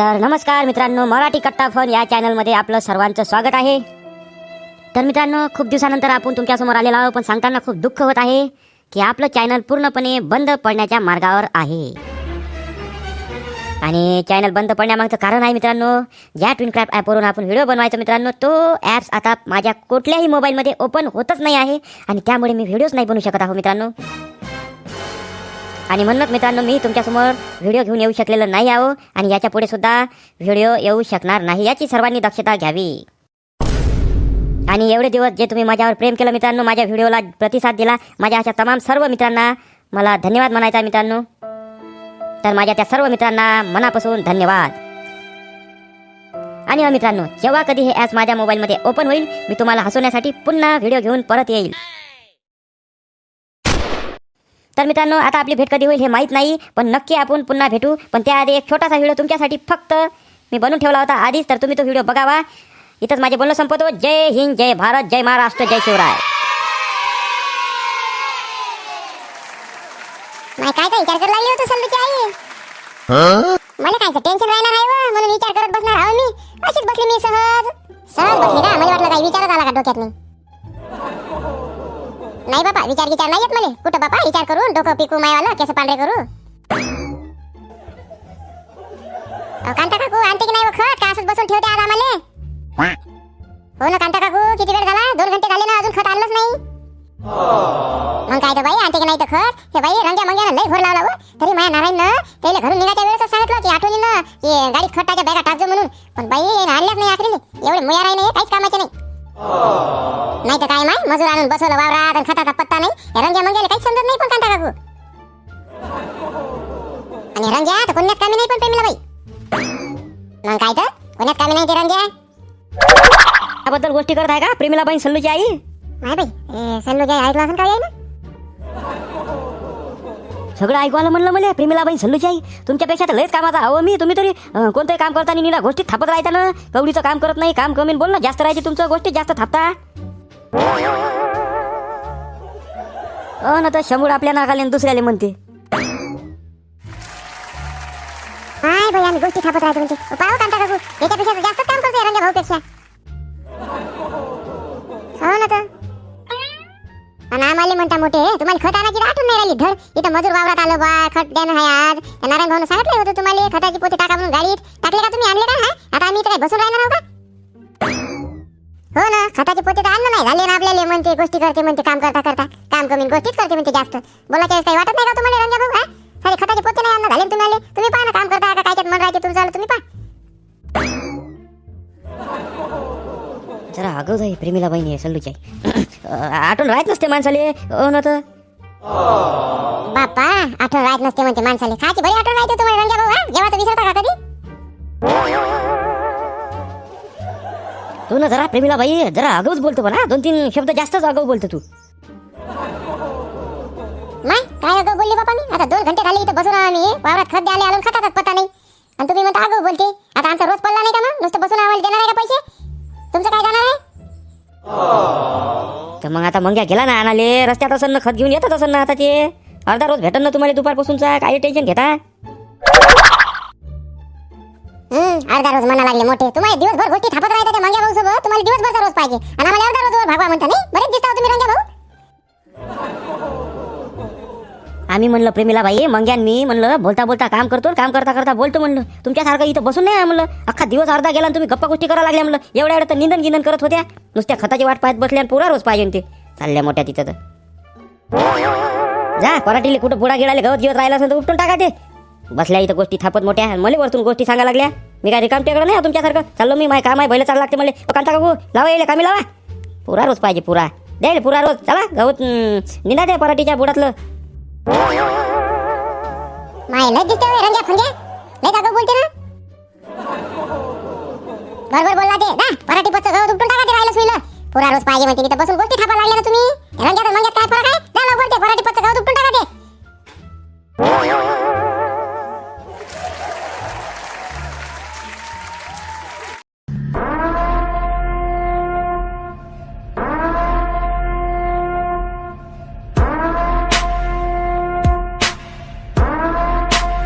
तर नमस्कार मित्रांनो मराठी कट्टा फन या चॅनलमध्ये आपलं सर्वांचं स्वागत आहे. तर मित्रांनो खूप दिवसानंतर आपण तुमच्यासमोर आलेलो आहोत पण सांगताना खूप दुःख होत आहे की आपलं चॅनल पूर्णपणे बंद पडण्याच्या मार्गावर आहे. आणि चॅनल बंद पडण्यामागचं कारण आहे मित्रांनो ज्या ट्विनक्रॅप ॲपवरून आपण व्हिडिओ बनवायचो मित्रांनो तो ॲप्स आता माझ्या कुठल्याही मोबाईलमध्ये ओपन होतच नाही आहे आणि त्यामुळे मी व्हिडिओज नाही बनवू शकत आहो मित्रांनो. आणि म्हणूनच मित्रांनो मी तुमच्यासमोर व्हिडिओ घेऊन येऊ शकलेलं नाही आहो आणि याच्यापुढे सुद्धा व्हिडिओ येऊ शकणार नाही याची सर्वांनी दक्षता घ्यावी. आणि एवढे दिवस जे तुम्ही माझ्यावर प्रेम केलं मित्रांनो माझ्या व्हिडिओला प्रतिसाद दिला माझ्या अशा तमाम सर्व मित्रांना मला धन्यवाद म्हणायचा मित्रांनो. तर माझ्या त्या सर्व मित्रांना मनापासून धन्यवाद. आणि हो मित्रांनो जेव्हा कधी हे ॲप माझ्या मोबाईलमध्ये ओपन होईल मी तुम्हाला हसवण्यासाठी पुन्हा व्हिडिओ घेऊन परत येईल. तर मित्रांनो आता आपली भेट कधी होईल हे माहीत नाही पण नक्की आपण पुन्हा भेटू. पण त्याआधी एक छोटासा व्हिडिओ तुमच्यासाठी फक्त मी बनवून ठेवला होता. आधीच तर तुम्ही तो व्हिडिओ बघावा. इथंच माझे बोलणं संपवतो. जय हिंद जय भारत जय महाराष्ट्र जय शिवराय. काय काय विचार करायला लागली होती सल्लूची आई? मला काय टेन्शन म्हणून विचार करत बसणार आहो मी. अशीच बसली मी सहज. सहज बसली का? मला वाटलं काही विचारच आला का डोक्यात नाही नाही बाबा विचार विचार नाही येत मला. कुठं बाबा? विचार करून डोकं पिकू मायवाला केस पांढरे करू. अहो, कांता काकू आणते की नाही व खत का असंच बसून ठेवते आज आम्हाला? हो ना कांता काकू किती वेळ झाला? दोन घंटे झाले ना अजून खत आणलंच नाही. मग काय तर बाई आणते की नाही तर खत? हे बाई रंग्या मंग्यानं लई घोर लावला व. तरी माझ्या नारायणनं त्याला घरून निघायच्या वेळेस सांगितलं की आठवणीनं की गाडीत खटाच्या बॅगा टाकजो म्हणून. पण बाई आणल्याच नाही आखरीने एवढे मुया राही नाही काहीच कामाचे नाही. मजूर आणून बसवलं वावरात आणि खताचा पत्ता नाही. रंग्या मंग्याला काहीच समजत नाही पण कांता काकू. आणि रंग्या तर कोण्यात कामी नाही पण प्रेमीला बाई. मग काय तर? कोण्यात कामी नाही ते रंग्या? त्याबद्दल गोष्टी करत आहे का? प्रेमीला बाई सल्लूची आई? माय बाई ए, सल्लू जय ऐकलं असं काय ना सगळं ऐकू आलं म्हणलं मला प्रेमीला बाई सल्लूची आई. तुमच्यापेक्षा तर लयच कामाचा हवं मी. तुम्ही तरी अं, कोणतंही काम करताना निना गोष्टी थापत राहता ना. कवडीचं काम करत नाही काम कमी बोल ना जास्त राहायची तुमचं गोष्टी जास्त थापता. अ ना तर शंभूड आपल्या नाकाले आणि दुसऱ्याले म्हणते. काय बाई आम्ही गोष्टी थापत राहतो म्हणजे. पाहू कांता काकू याच्यापेक्षा तर जास्त काम करतोय रंग्या भाऊपेक्षा. हो ना तर. आणि आम्हाला म्हणता मोठे तुम्हाला खत आणायची आठवण नाही राहिली धड. इथं मजूर वावरात आलो बा खत द्यानं आहे आज. त्या नारायण भाऊन सांगितलं होतं तुम्हाला खताची पोते टाका म्हणून गाडीत. टाकले का तुम्ही आणले का? हा? आता आम्ही इथं काय बसून राहणार का? हो ना खताची पोते तर आणलं नाही झाले ना आपल्याला. म्हणते गोष्टी करते म्हणते काम करता करता. काम कमी गोष्टीच करते म्हणते जास्त. बोलायच्या वेळेस काही वाटत नाही का तुम्हाला रंग्या भाऊ हा? सारे खताचे पोते नाही आणलं झाले ना तुम्हाला? तुम्ही पहा ना काम करता का कायच्यात मन राहते तुमचं आलं तुम्ही पहा. जरा आगाऊ जाई प्रेमीला बहिणी सल्लूची. आठवण राहत नसते माणसाले अ ना तर? बापा आठवण राहत नसते म्हणते माणसाले. खायची बरी आठवण राहते तुम्हाला रंग्या भाऊ हा? जेव्हा विसरता का तू ना जरा प्रेमीला बाई जरा आगाऊच बोलतो पण हा? दोन तीन शब्द जास्तच आगाऊ बोलतो तू. माय काय अगं बोलली बापा मी? आता दोन घंटे झाले इथं बसून आम्ही वावरात खत द्यायला आलो खताचाच पत्ता नाही. आणि तुम्ही म्हणता अगं बोलते. आता आमचा रोज पडला नाही का मग? नुसतं बसून आम्हाला देणार आहे का पैसे? तुमचं काय जाणार आहे? तर मग आता मंग्या गेला ना आणाले रस्त्यात असं ना खत घेऊन येतात असं ना आता ते. अर्धा रोज भेटन ना तुम्हाला दुपारपासूनचा काही टेन्शन घेता? अर्धा रोज म्हणा लागले मोठे. तुम्हाला दिवसभर गोष्टी थापत राहता त्या मंग्या भाऊ सोबत तुम्हाला दिवसभरचा रोज पाहिजे. आणि आम्हाला अर्धा रोज भागवा म्हणता नाही? बरेच दिसता हो तुम्ही रंग्या भाऊ. आम्ही म्हणलं प्रेमीला बाई मंग्यान मी म्हणलं बोलता बोलता काम करतो काम करता करता बोलतो म्हणलं. तुमच्यासारखं इथं बसून नाही म्हणलं. अख्खा दिवस अर्धा गेला आणि तुम्ही गप्पा गोष्टी करायला लागल्या म्हणलं. एवढ्या एवढं तर निंदन गिंदन करत होत्या. नुसत्या खताची वाट पाहत बसल्या पुरा रोज पाहिजे ते चालल्या मोठ्या तिथं तर. जा पराठीले कुठं पुढा गिळाले गवत गिवत राहिला असेल तर उपटून टाका ते. बसल्या इथं गोष्टी थापत मोठ्या. आणि मला वरतून गोष्टी सांगा लागल्या. मी काय रिकाम टेकडं नाही तुमच्यासारखं? चाललो मी माय काम आहे बैल चालला लागते मला. कांता काकू लावा येईल कामी लावा. पुरा रोज पाहिजे पुरा. द्यायला पुरा रोज. चला गवत निंदा द्या पराठीच्या बुडातलं. माय लय दिसते होय रंग्या फंग्या. लय जागो बोलते ना. बरोबर बोलला ते. दा पराठी पच्च गवत उपटून टाका ते राहिलं सुईलं पुरा रोज पाहिजे म्हणते तिथं बसून गोष्टी थापा लागल्या ना तुम्ही. रंग्या तर